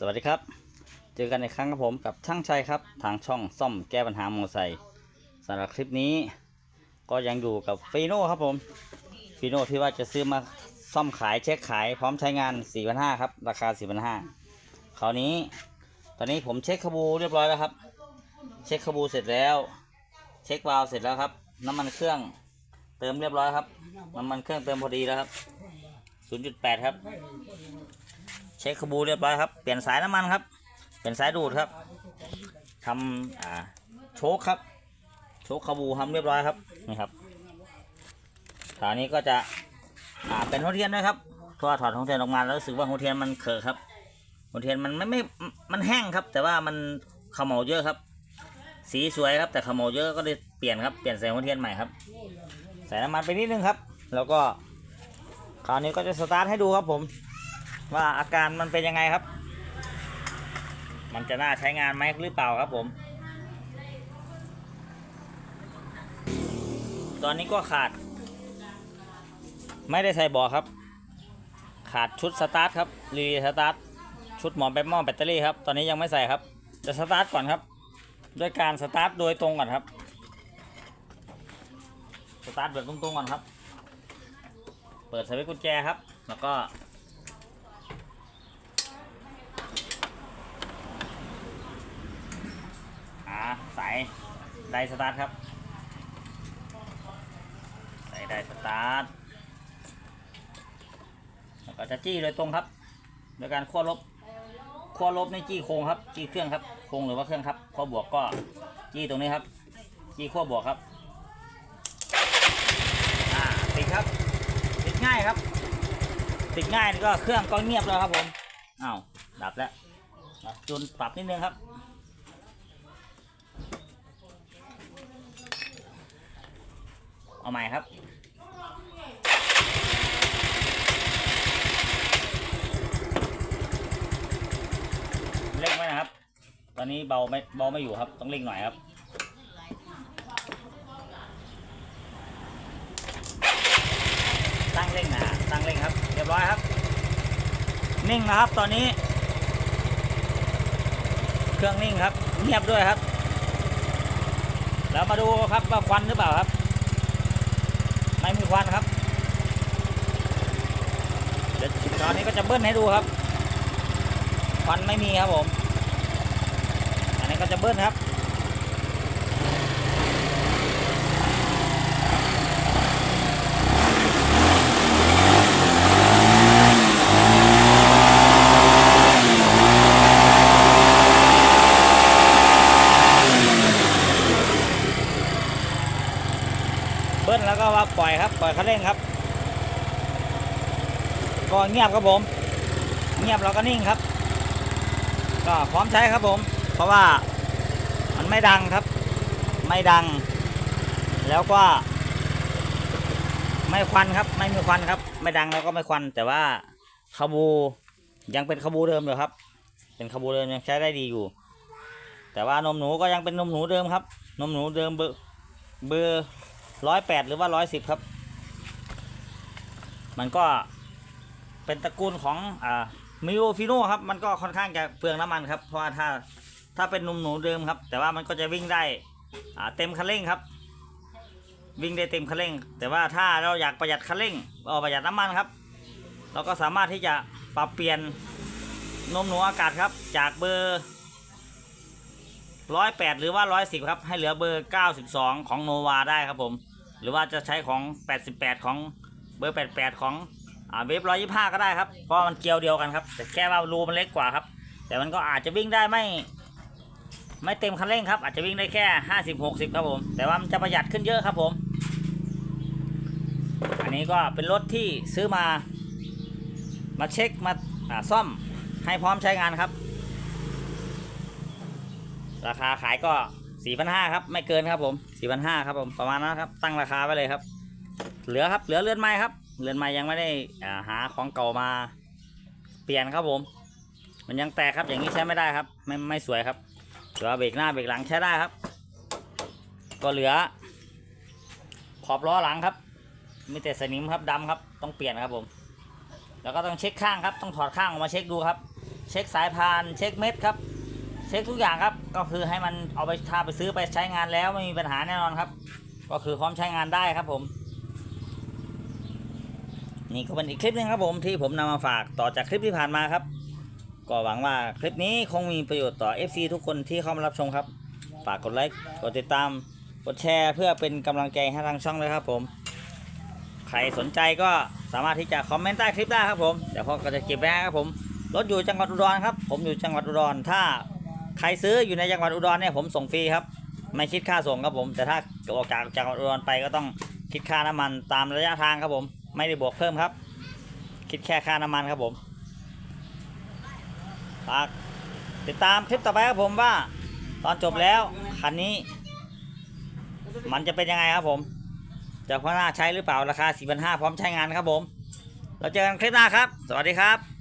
สวัสดีครับ เจอกันอีกครั้งกับผมกับช่างชัยครับ ทางช่องซ่อมแก้ปัญหามอเตอร์ไซค์สำหรับคลิปนี้ ก็ยังอยู่กับฟีโน่ครับผมฟีโน่ที่ว่าจะซื้อมาซ่อมขายเช็คขายพร้อมใช้งาน 4,500ครับ ราคา 4,500คราวนี้ ตอนนี้ผมเช็คขบูเรียบร้อยแล้วครับ เช็คขบูเสร็จแล้ว เช็ควาล์วเสร็จแล้วครับ น้ำมันเครื่องเติมเรียบร้อยครับ น้ำมันเครื่องเติมพอดีแล้วครับ 0.8 ครับ เช็คขบูเรียบร้อยครับ เปลี่ยนสายน้ำมันครับ เปลี่ยนสายดูดครับทำอ่าโชคครับ โชคขบูทำเรียบร้อยครับนี่ครับคราวนี้ก็จะอ่าเป็นหัวเทียนด้วยครับเพราะว่าถอดหัวเทียนออกมาแล้วรู้สึกว่าหัวเทียนมันเขอะครับหัวเทียนมันไม่ไม่มันแห้งครับ แต่ว่ามันขมเหลาเยอะครับ สีสวยครับแต่ขมเหลาเยอะก็เลยเปลี่ยนครับเปลี่ยนใส่หัวเทียนใหม่ครับใส่น้ำมันไปนิดนึงครับ แล้วก็คราวนี้ก็จะสตาร์ทให้ดูครับผม ว่าอาการมันเป็นยังไงครับ มันจะน่าใช้งานไหมหรือเปล่าครับผม ตอนนี้ก็ขาด ไม่ได้ใส่บาะครับ ขาดชุดสตาร์ทครับรีสตาร์ทชุดหมอนแบหม้อแบตเตอรี่ครับ ตอนนี้ยังไม่ใส่ครับ จะสตาร์ทก่อนครับ ด้วยการสตาร์ทโดยตรงก่อนครับ สตาร์ทแบบตรงๆก่อนครับ เปิดสวิตช์กุญแจครับ แล้วก็ หาสาย ได้สตาร์ทครับสายได้สตาร์ทแล้วก็จะจี้โดยตรงครับ โดยการขั้วลบขั้วลบในจี้โค้งครับ จี้เครื่องครับ โค้งหรือว่าเครื่องครับขั้วบวกก็จี้ตรงนี้ครับ จี้ขั้วบวกครับ อ่าติดครับ ติดง่ายครับ ติดง่ายก็เครื่องก็เงียบแล้วครับผม อ้าว ดับแล้วจนปรับนิดนึงครับ เอาใหม่ครับ เร่งไว้นะครับ ตอนนี้เบาไม่เบาไม่อยู่ครับ ต้องเร่งหน่อยครับตั้งเร่งนะตั้งเร่งครับ เรียบร้อยครับ นิ่งนะครับตอนนี้ เครื่องนิ่งครับ เงียบด้วยครับ แล้วมาดูครับว่าควันหรือเปล่าครับ ไม่มีควันครับ เดี๋ยวตอนนี้ก็จะเบิ้ลให้ดูครับควันไม่มีครับผม อันนี้ก็จะเบิ้ลครับ เบิ้ลแล้วก็ว่าป ล่อยคันเร่งครับ ก็เงียบครับผม เงียบแล้วก็นิ่งครับ ก็พร้อมใช้ครับผม เพราะว่ามันไม่ดังครับ ไม่ดัง แล้วก็ ไม่ควันครับ ไม่มีควันครับ ไม่ดังแล้วก็ไม่ควัน แต่ว่าขบูยังเป็นขบูเดิมอยู่ครับ เป็นขบูเดิมยังใช้ได้ดีอยู่ แต่ว่านมหนูก็ยังเป็นนมหนูเดิมครับ นมหนูเดิมเบอร์เบอร์ร้อยแปดหรือว่าร้อยสิบครับ มันก็เป็นตระกูลของอ่ามิโอฟิโนครับ มันก็ค่อนข้างจะเปลืองน้ำมันครับ เพราะว่าถ้าถ้าเป็นนุ่มหนูเดิมครับ แต่ว่ามันก็จะวิ่งได้อ่าเต็มคันเร่งครับ วิ่งได้เต็มคันเร่ง แต่ว่าถ้าเราอยากประหยัดคันเร่งเอาประหยัดน้ำมันครับ เราก็สามารถที่จะปรับเปลี่ยนนมหนูอากาศครับ จากเบอร์ร้อยแปดหรือว่าร้อยสิบครับ ให้เหลือเบอร์เก้าสิบสองของโนวาได้ครับผม หรือว่าจะใช้ของแปดสิบแปดของ เบอร์แปดแปดของอ่าเวฟร้อยยี่ห้าก็ได้ครับเพราะมันเกลียวเดียวกันครับ แต่แค่ว่ารูมันเล็กกว่าครับ แต่มันก็อาจจะวิ่งได้ไม่ ไม่เต็มคันเร่งครับอาจจะวิ่งได้แค่ห้าสิบหกสิบครับผม แต่ว่ามันจะประหยัดขึ้นเยอะครับผม อันนี้ก็เป็นรถที่ซื้อมา มาเช็คมาาซ่อมให้พร้อมใช้งานครับ ราคาขายก็สี่พันห้าครับ ไม่เกินครับผมสี่พันห้าครับผมประมาณนั้นครับตั้งราคาไว้เลยครับ เหลือครับเหลือเรือนไม้ครับเรือนไม้ยังไม่ได้าหาของเก่ามาเปลี่ยนครับผม มันยังแตกครับอย่างนี้ใช้ไม่ได้ครับ ไม่ไม่สวยครับเหลือเบรกหน้าเบรกหลังใช้ได้ครับ ก็เหลือ ขอบล้อหลังครับมีแต่สนิมครับดำครับ ต้องเปลี่ยนครับผม แล้วก็ต้องเช็คข้างครับ ต้องถอดข้างออกมาเช็คดูครับ เช็คสายพาน เช็คเม็ดครับ เช็คทุกอย่างครับ ก็คือให้มันเอาไปถ้าไปซื้อไปใช้งานแล้วไม่มีปัญหาแน่นอนครับ ก็คือพร้อมใช้งานได้ครับผม นี่ก็เป็นอีกคลิปหนึงครับผมที่ผมนำมาฝากต่อจากคลิปที่ผ่านมาครับ ก็หวังว่าคลิปนี้คงมีประโยชน์ต่อ FC ทุกคนที่เข้ามารับชมครับ ฝากกดไลค์กดติดตามกดแชร์เพื่อเป็นกำลังใจให้ทางช่องเลยครับผม ใครสนใจก็สามารถที่จะคอมเมนต์ใต้คลิปได้ครับผมเดี๋ยวพ่อก็จะเก็บไว้ครับผมรถอยู่จังหวัดอุดรครับ ผมอยู่จังหวัดอุดรถ้าใครซื้ออยู่ในจังหวัดอุดรเนี่ยผมส่งฟรีครับ ไม่คิดค่าส่งครับผม แต่ถ้าออกจากจังหวัดอุดรไปก็ต้องคิดค่าน้ำมันตามระยะทางครับผม ไม่ได้บวกเพิ่มครับ คิดแค่ค่าน้ำมันครับผมฝากติดตามคลิปต่อไปครับผมว่า ตอนจบแล้วคันนี้ มันจะเป็นยังไงครับผม จะพอหน้าใช้หรือเปล่าราคา 4 5 0 0 พร้อมใช้งานครับผม เราเจอกันคลิปหน้าครับ สวัสดีครับ